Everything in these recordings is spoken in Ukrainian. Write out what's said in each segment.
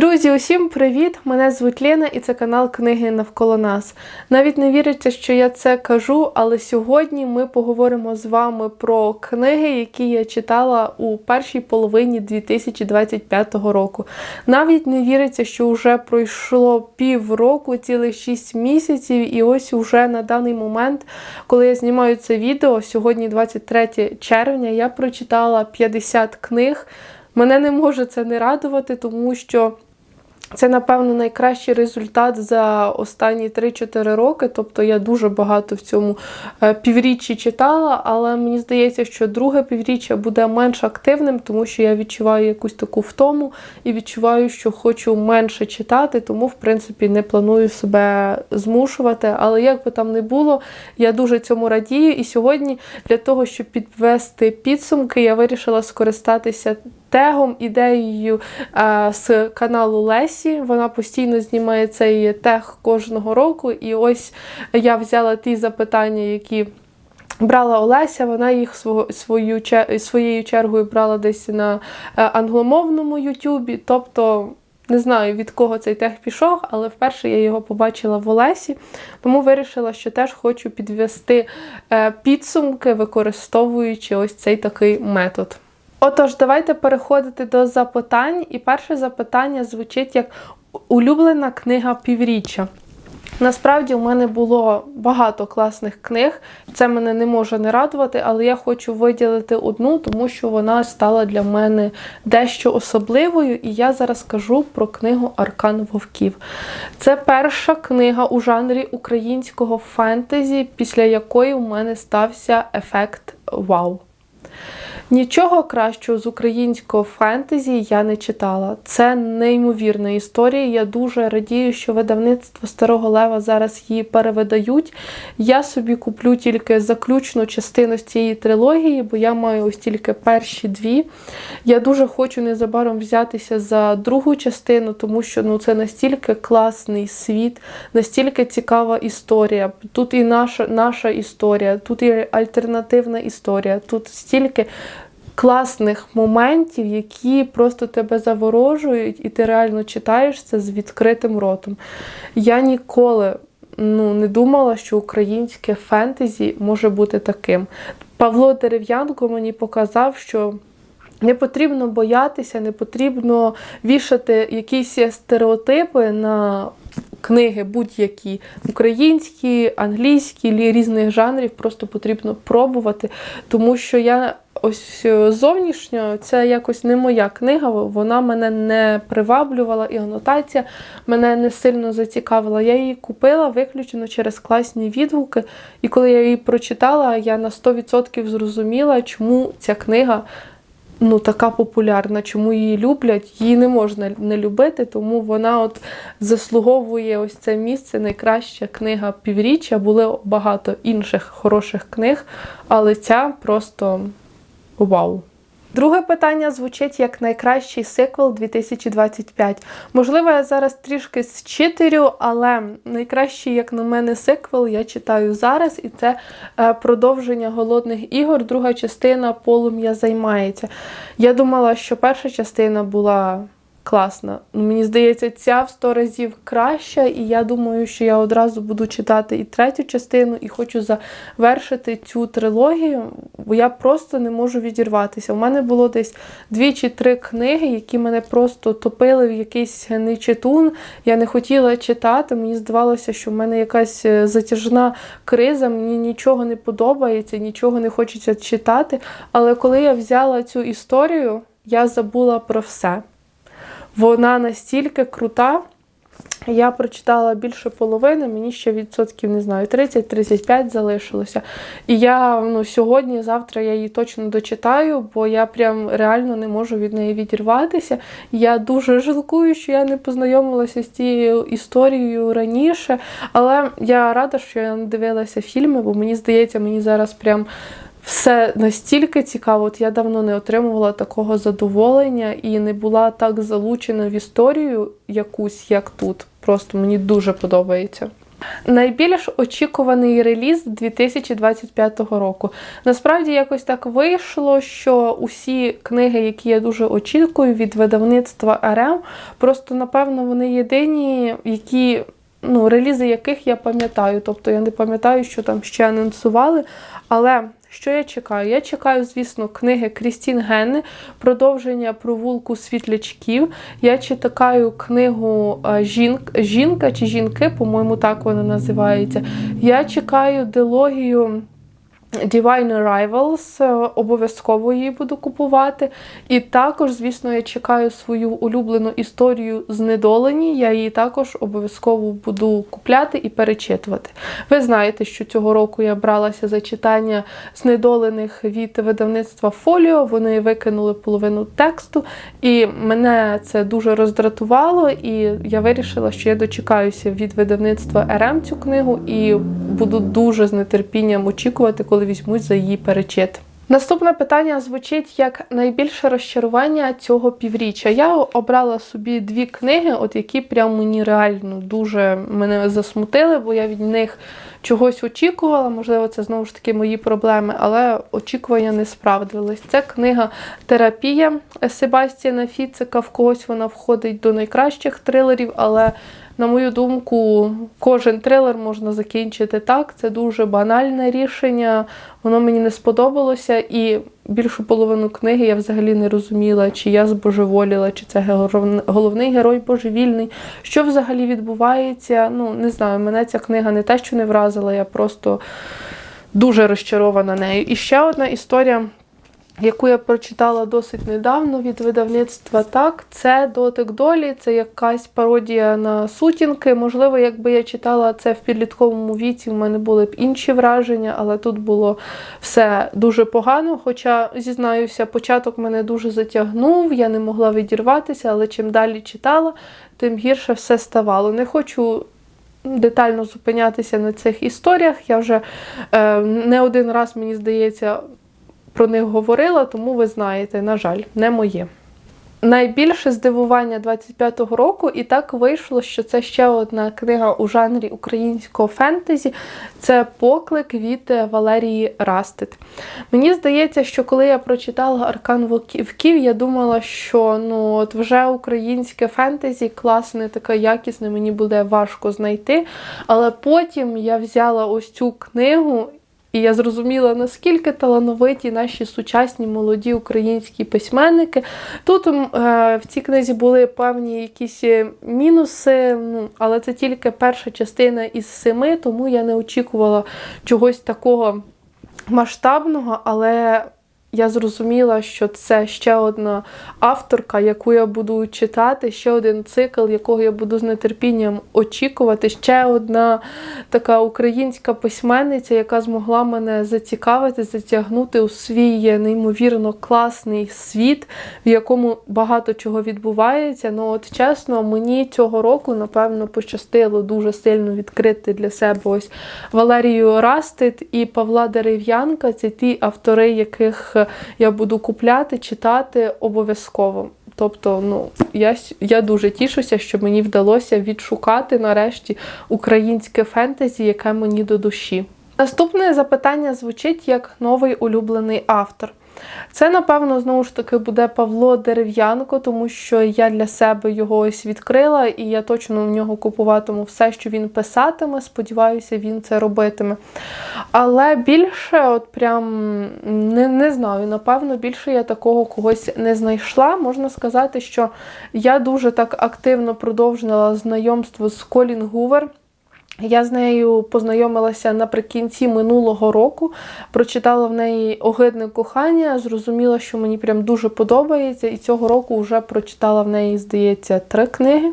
Друзі, усім привіт! Мене звуть Лена і це канал Книги навколо нас. Навіть не віриться, що я це кажу, але сьогодні ми поговоримо з вами про книги, які я читала у першій половині 2025 року. Навіть не віриться, що вже пройшло півроку, цілих 6 місяців, і ось уже на даний момент, коли я знімаю це відео, сьогодні 23 червня, я прочитала 50 книг. Мене не може це не радувати, тому що це, напевно, найкращий результат за останні 3-4 роки. Тобто я дуже багато в цьому е, півріччі читала, але мені здається, що друге півріччя буде менш активним, тому що я відчуваю якусь таку втому і відчуваю, що хочу менше читати, тому, в принципі, не планую себе змушувати. Але як би там не було, я дуже цьому радію. І сьогодні для того, щоб підвести підсумки, я вирішила скористатися тегом, ідеєю з каналу Лесі. Вона постійно знімає цей тег кожного року. І ось я взяла ті запитання, які. Брала Олеся, вона їх свого, свою, своєю чергою брала десь на е, англомовному Ютубі. Тобто, не знаю, від кого цей тег пішов, але вперше я його побачила в Олесі, тому вирішила, що теж хочу підвести е, підсумки, використовуючи ось цей такий метод. Отож, давайте переходити до запитань. І перше запитання звучить як улюблена книга півріччя. Насправді, у мене було багато класних книг, це мене не може не радувати, але я хочу виділити одну, тому що вона стала для мене дещо особливою. І я зараз кажу про книгу Аркан Вовків. Це перша книга у жанрі українського фентезі, після якої у мене стався ефект вау. Нічого кращого з українського фентезі я не читала. Це неймовірна історія. Я дуже радію, що видавництво Старого Лева зараз її перевидають. Я собі куплю тільки заключну частину з цієї трилогії, бо я маю ось тільки перші дві. Я дуже хочу незабаром взятися за другу частину, тому що ну, це настільки класний світ, настільки цікава історія. Тут і наша, наша історія, тут і альтернативна історія, тут стільки класних моментів, які просто тебе заворожують, і ти реально читаєш це з відкритим ротом. Я ніколи ну, не думала, що українське фентезі може бути таким. Павло Дерев'янко мені показав, що. Не потрібно боятися, не потрібно вішати якісь стереотипи на книги, будь-які українські, англійські, різних жанрів. Просто потрібно пробувати, тому що я ось е, зовнішньо це якось не моя книга, вона мене не приваблювала, і анотація мене не сильно зацікавила. Я її купила виключно через класні відгуки. І коли я її прочитала, я на 100% зрозуміла, чому ця книга. Ну, така популярна, чому її люблять, її не можна не любити, тому вона от заслуговує ось це місце. Найкраща книга півріччя. Були багато інших хороших книг, але ця просто Вау! Друге питання звучить як найкращий сиквел 2025. Можливо, я зараз трішки зчитерю, але найкращий, як на мене, сиквел я читаю зараз, і це е, продовження голодних ігор. Друга частина полум'я займається. Я думала, що перша частина була класна. Ну, Мені здається, ця в 100 разів краща, і я думаю, що я одразу буду читати і третю частину, і хочу завершити цю трилогію, бо я просто не можу відірватися. У мене було десь дві чи три книги, які мене просто топили в якийсь нечитун. Я не хотіла читати. Мені здавалося, що в мене якась е, затяжна криза, мені нічого не подобається, нічого не хочеться читати. Але коли я взяла цю історію, я забула про все. Вона настільки крута. Я прочитала більше половини, мені ще відсотків не знаю, 30-35 залишилося. І я ну, сьогодні, завтра я її точно дочитаю, бо я прям реально не можу від неї відірватися. Я дуже жалкую, що я не познайомилася з цією історією раніше. Але я рада, що я не дивилася фільми, бо мені здається, мені зараз прям все настільки цікаво. От я давно не отримувала такого задоволення і не була так залучена в історію якусь, як тут. Просто мені дуже подобається. Найбільш очікуваний реліз 2025 року. Насправді якось так вийшло, що усі книги, які я дуже очікую від видавництва РМ, просто напевно вони єдині, які. Ну, релізи яких я пам'ятаю. Тобто я не пам'ятаю, що там ще анонсували. Але що я чекаю? Я чекаю, звісно, книги Крістін Генни, продовження провулку світлячків. Я чекаю книгу е, Жінка чи жінки, по-моєму, так вона називається. Я чекаю дилогію. Divine Rivals, е, обов'язково її буду купувати. І також, звісно, я чекаю свою улюблену історію знедолені. Я її також обов'язково буду купляти і перечитувати. Ви знаєте, що цього року я бралася за читання знедолених від видавництва Фоліо. Вони викинули половину тексту, і мене це дуже роздратувало. І я вирішила, що я дочекаюся від видавництва РМ цю книгу і буду дуже з нетерпінням очікувати, коли візьмуть за її перечит. Наступне питання звучить як найбільше розчарування цього півріччя. Я обрала собі дві книги, от які прям мені реально дуже мене засмутили, бо я від них чогось очікувала. Можливо, це знову ж таки мої проблеми, але очікування не справдились. Це книга Терапія Себастіана Фіцика. В когось вона входить до найкращих трилерів, але на мою думку, кожен трилер можна закінчити так. Це дуже банальне рішення. Воно мені не сподобалося, і більшу половину книги я взагалі не розуміла, чи я збожеволіла, чи це головний герой божевільний. Що взагалі відбувається? Ну, не знаю, мене ця книга не те, що не вразила, я просто дуже розчарована нею. І ще одна історія. Яку я прочитала досить недавно від видавництва так, це дотик долі, це якась пародія на сутінки. Можливо, якби я читала це в підлітковому віці, в мене були б інші враження, але тут було все дуже погано. Хоча, зізнаюся, початок мене дуже затягнув, я не могла відірватися, але чим далі читала, тим гірше все ставало. Не хочу детально зупинятися на цих історіях. Я вже е, не один раз, мені здається, про них говорила, тому ви знаєте, на жаль, не моє. Найбільше здивування 25-го року, і так вийшло, що це ще одна книга у жанрі українського фентезі. Це поклик від Валерії Растит. Мені здається, що коли я прочитала Аркан Вовків, я думала, що ну от вже українське фентезі класне, таке якісне, мені буде важко знайти. Але потім я взяла ось цю книгу. І я зрозуміла, наскільки талановиті наші сучасні молоді українські письменники. Тут е, в цій книзі були певні якісь е, мінуси, ну, але це тільки перша частина із семи, тому я не очікувала чогось такого масштабного, але я зрозуміла, що це ще одна авторка, яку я буду читати, ще один цикл, якого я буду з нетерпінням очікувати. Ще одна така українська письменниця, яка змогла мене зацікавити, затягнути у свій неймовірно класний світ, в якому багато чого відбувається. Ну, от чесно, мені цього року, напевно, пощастило дуже сильно відкрити для себе ось Валерію Растит і Павла Дерев'янка. Це ті автори, яких я буду купляти, читати обов'язково. Тобто, ну я, я дуже тішуся, що мені вдалося відшукати нарешті українське фентезі, яке мені до душі. Наступне запитання звучить як новий улюблений автор. Це, напевно, знову ж таки буде Павло Дерев'янко, тому що я для себе його ось відкрила, і я точно в нього купуватиму все, що він писатиме. Сподіваюся, він це робитиме. Але більше, от прям не, не знаю, напевно, більше я такого когось не знайшла. Можна сказати, що я дуже так активно продовжила знайомство з Колін Гувер. Я з нею познайомилася наприкінці минулого року, прочитала в неї огидне кохання, зрозуміла, що мені прям дуже подобається, і цього року вже прочитала в неї, здається, три книги.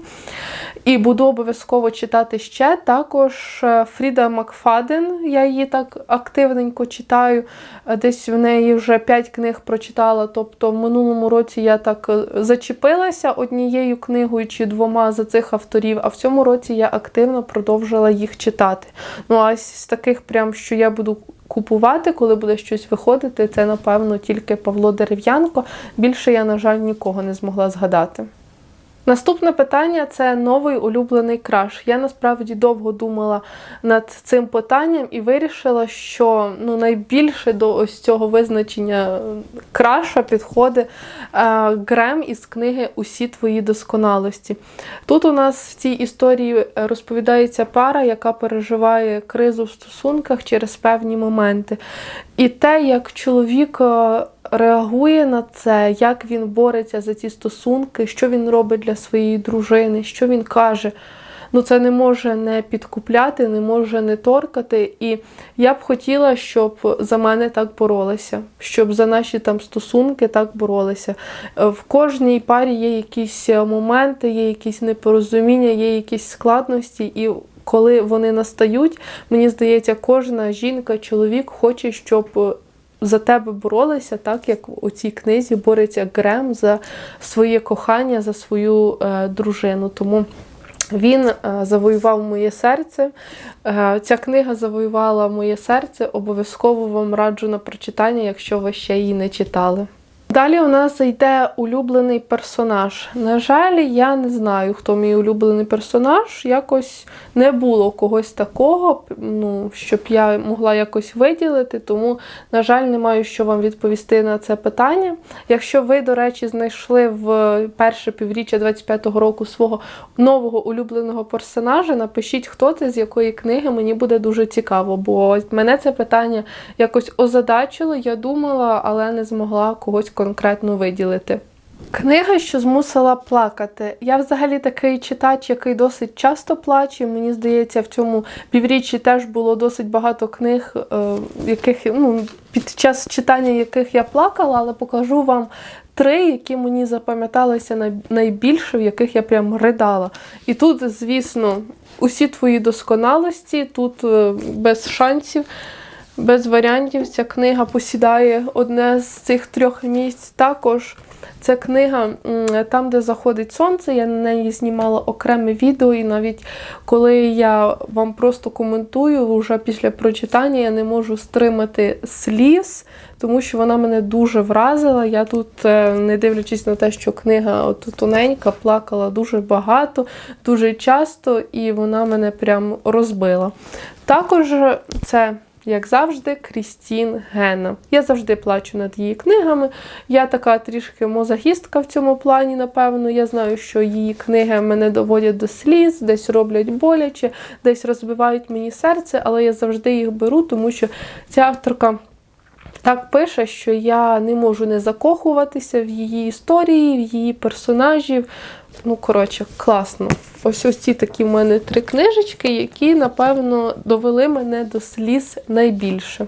І буду обов'язково читати ще. Також е, Фріда Макфаден, я її так активненько читаю. Е, Десь в неї вже п'ять книг прочитала. Тобто в минулому році я так е, зачепилася однією книгою чи двома за цих авторів, а в цьому році я активно продовжила їх читати. Ну а з таких, прям, що я буду купувати, коли буде щось виходити, це, напевно, тільки Павло Дерев'янко. Більше я, на жаль, нікого не змогла згадати. Наступне питання це новий улюблений краш. Я насправді довго думала над цим питанням і вирішила, що ну, найбільше до ось цього визначення краша підходить е, Грем із книги Усі твої досконалості. Тут у нас в цій історії розповідається пара, яка переживає кризу в стосунках через певні моменти. І те, як чоловік е, реагує на це, як він бореться за ці стосунки, що він робить для своєї дружини, що він каже. Ну, це не може не підкупляти, не може не торкати. І я б хотіла, щоб за мене так боролися, щоб за наші там стосунки так боролися. Е, В кожній парі є якісь е, моменти, є якісь непорозуміння, є якісь складності, і коли вони настають, мені здається, кожна жінка, чоловік хоче, щоб е, за тебе боролися, так як у цій книзі бореться Грем за своє кохання, за свою е, дружину. Тому він е, завоював моє серце. Е, Ця книга завоювала моє серце. Обов'язково вам раджу на прочитання, якщо ви ще її не читали. Далі у нас йде улюблений персонаж. На жаль, я не знаю, хто мій улюблений персонаж. Якось не було когось такого, ну, щоб я могла якось виділити, тому, на жаль, не маю що вам відповісти на це питання. Якщо ви, до речі, знайшли в перше півріччя 25-го року свого нового улюбленого персонажа, напишіть, хто це, з якої книги, мені буде дуже цікаво, бо мене це питання якось озадачило, я думала, але не змогла когось конкретно виділити. Книга, що змусила плакати. Я взагалі такий читач, який досить часто плаче. Мені здається, в цьому півріччі теж було досить багато книг, е, яких ну, під час читання яких я плакала, але покажу вам три, які мені запам'яталися найбільше, в яких я прям ридала. І тут, звісно, усі твої досконалості, тут е, без шансів. Без варіантів ця книга посідає одне з цих трьох місць. Також ця книга там, де заходить сонце. Я на неї знімала окреме відео, і навіть коли я вам просто коментую, вже після прочитання я не можу стримати сліз, тому що вона мене дуже вразила. Я тут, е, не дивлячись на те, що книга тоненька, плакала дуже багато, дуже часто, і вона мене прям розбила. Також це як завжди, Крістін Гена. Я завжди плачу над її книгами. Я така трішки мозагістка в цьому плані, напевно. Я знаю, що її книги мене доводять до сліз, десь роблять боляче, десь розбивають мені серце, але я завжди їх беру, тому що ця авторка. Так пише, що я не можу не закохуватися в її історії, в її персонажів. Ну, коротше, класно. Ось ось ці такі в мене три книжечки, які, напевно, довели мене до сліз найбільше.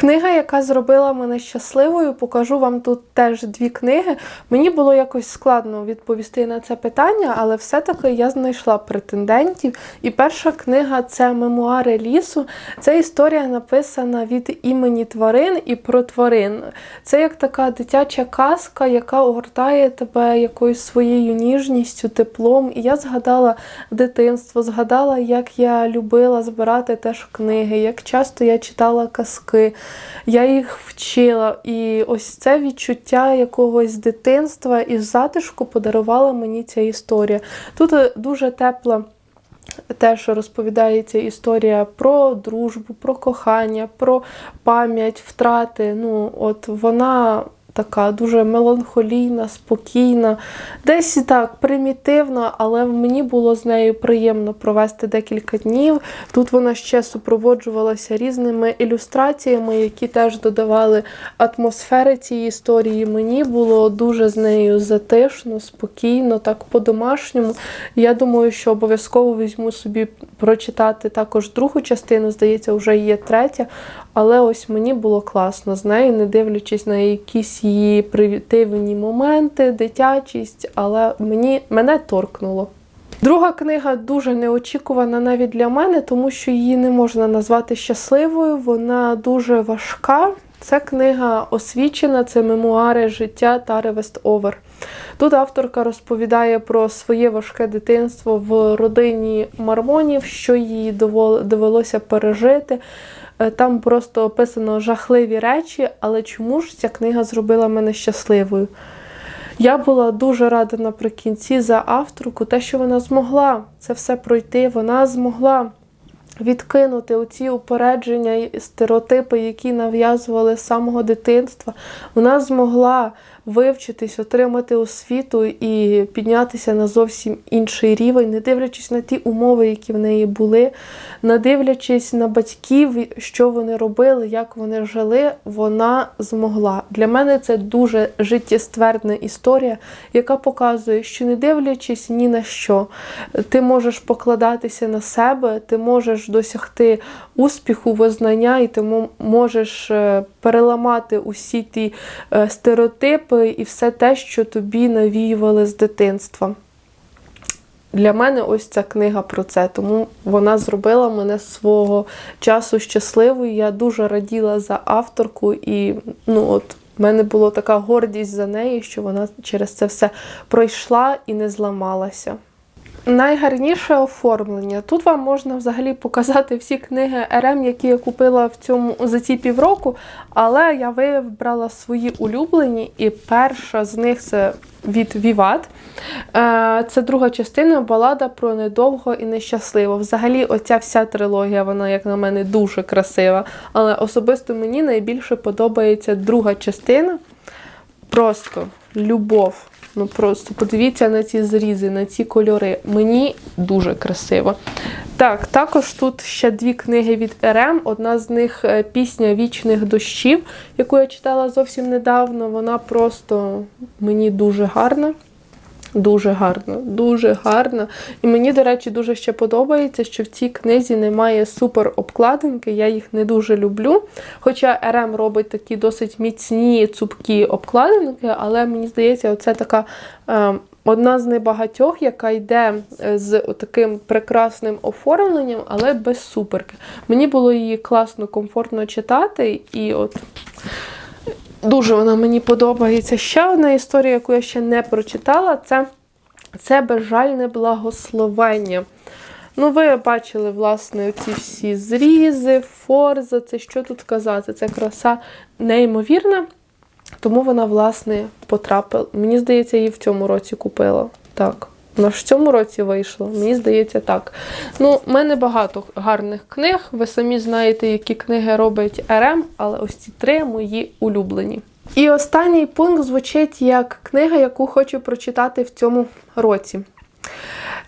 Книга, яка зробила мене щасливою, покажу вам тут теж дві книги. Мені було якось складно відповісти на це питання, але все-таки я знайшла претендентів. І перша книга це Мемуари лісу. Це історія написана від імені тварин і про тварин. Це як така дитяча казка, яка огортає тебе якоюсь своєю ніжністю, теплом. І я згадала дитинство, згадала, як я любила збирати теж книги, як часто я читала казки. Я їх вчила, і ось це відчуття якогось дитинства і затишку подарувала мені ця історія. Тут е, дуже тепла. Теж розповідається історія про дружбу, про кохання, про пам'ять, втрати. Ну, от вона така дуже меланхолійна, спокійна, десь так примітивна, але мені було з нею приємно провести декілька днів. Тут вона ще супроводжувалася різними ілюстраціями, які теж додавали атмосфери цієї історії. Мені було дуже з нею затишно, спокійно, так по-домашньому. Я думаю, що обов'язково візьму собі прочитати також другу частину, здається, вже є третя. Але ось мені було класно з нею, не дивлячись на якісь її примітивні моменти, дитячість, але мені, мене торкнуло. Друга книга дуже неочікувана навіть для мене, тому що її не можна назвати щасливою. Вона дуже важка. Це книга освічена, це мемуари життя Тари Вестовер. Тут авторка розповідає про своє важке дитинство в родині Мармонів, що їй довелося пережити. Е, Там просто описано жахливі речі, але чому ж ця книга зробила мене щасливою? Я була дуже рада наприкінці за авторку, те, що вона змогла це все пройти, вона змогла відкинути оці упередження і стереотипи, які нав'язували з самого дитинства. Вона змогла вивчитись, отримати освіту і піднятися на зовсім інший рівень, не дивлячись на ті умови, які в неї були, не дивлячись на батьків, що вони робили, як вони жили, вона змогла. Для мене це дуже життєствердна історія, яка показує, що не дивлячись ні на що, ти можеш покладатися на себе, ти можеш досягти успіху, визнання, і ти можеш е, переламати усі ті е, стереотипи і все те, що тобі навіювали з дитинства. Для мене ось ця книга про це, тому вона зробила мене свого часу щасливою. Я дуже раділа за авторку, і ну от в мене була така гордість за неї, що вона через це все пройшла і не зламалася. Найгарніше оформлення. Тут вам можна взагалі показати всі книги РМ, які я купила в цьому за ці півроку, але я вибрала свої улюблені, і перша з них це від Віват. Е, Це друга частина балада про недовго і нещасливо. Взагалі, оця вся трилогія, вона, як на мене, дуже красива. Але особисто мені найбільше подобається друга частина. Просто любов. Ну просто подивіться на ці зрізи, на ці кольори. Мені дуже красиво. Так, також тут ще дві книги від РМ. Одна з них е, пісня Вічних дощів, яку я читала зовсім недавно. Вона просто мені дуже гарна. Дуже гарно, дуже гарно. І мені, до речі, дуже ще подобається, що в цій книзі немає супер обкладинки. Я їх не дуже люблю. Хоча РМ робить такі досить міцні, цупкі обкладинки, але мені здається, оце така е, одна з небагатьох, яка йде е, з таким прекрасним оформленням, але без суперки. Мені було її класно, комфортно читати, і от. Дуже вона мені подобається. Ще одна історія, яку я ще не прочитала, це, це безжальне благословення. Ну, ви бачили, власне, ці всі зрізи, форза, це що тут казати? Це краса неймовірна. Тому вона, власне, потрапила. Мені здається, її в цьому році купила. Так. Ж в цьому році вийшла, мені здається, так. Ну, в мене багато гарних книг. Ви самі знаєте, які книги робить РМ, але ось ці три мої улюблені. І останній пункт звучить як книга, яку хочу прочитати в цьому році.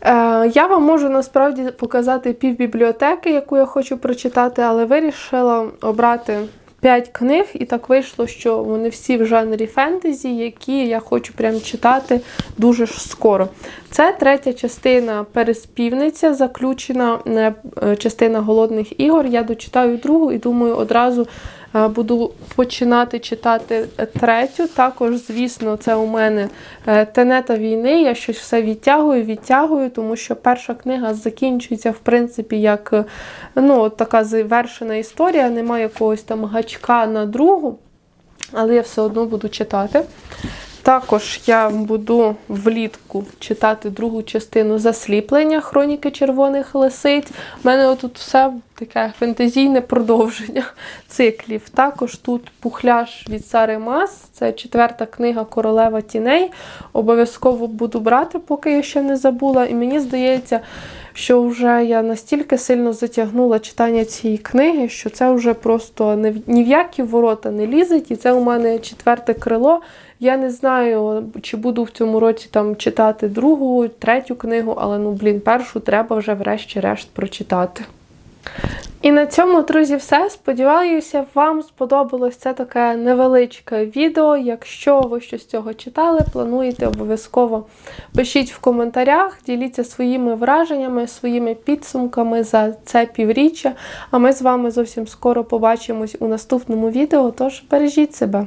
Е, Я вам можу насправді показати півбібліотеки, яку я хочу прочитати, але вирішила обрати 5 книг, і так вийшло, що вони всі в жанрі фентезі, які я хочу прям читати дуже скоро. Це третя частина Переспівниця, заключена е, частина голодних ігор. Я дочитаю другу і думаю, одразу буду починати читати третю. Також, звісно, це у мене е, тенета війни. Я щось все відтягую, відтягую, тому що перша книга закінчується, в принципі, як е, ну, така завершена історія, немає якогось там гачка на другу, але я все одно буду читати. Також я буду влітку читати другу частину засліплення Хроніки червоних лисиць. У мене тут все таке фентезійне продовження циклів. Також тут пухляш від Сари Мас, це четверта книга Королева тіней. Обов'язково буду брати, поки я ще не забула. І мені здається, що вже я настільки сильно затягнула читання цієї книги, що це вже просто ні в які ворота не лізить. І це у мене четверте крило. Я не знаю, чи буду в цьому році там читати другу, третю книгу, але ну, блін, першу треба вже врешті-решт прочитати. І на цьому, друзі, все. Сподіваюся, вам сподобалось це таке невеличке відео. Якщо ви щось з цього читали, плануєте обов'язково пишіть в коментарях, діліться своїми враженнями, своїми підсумками за це півріччя. А ми з вами зовсім скоро побачимось у наступному відео. Тож бережіть себе.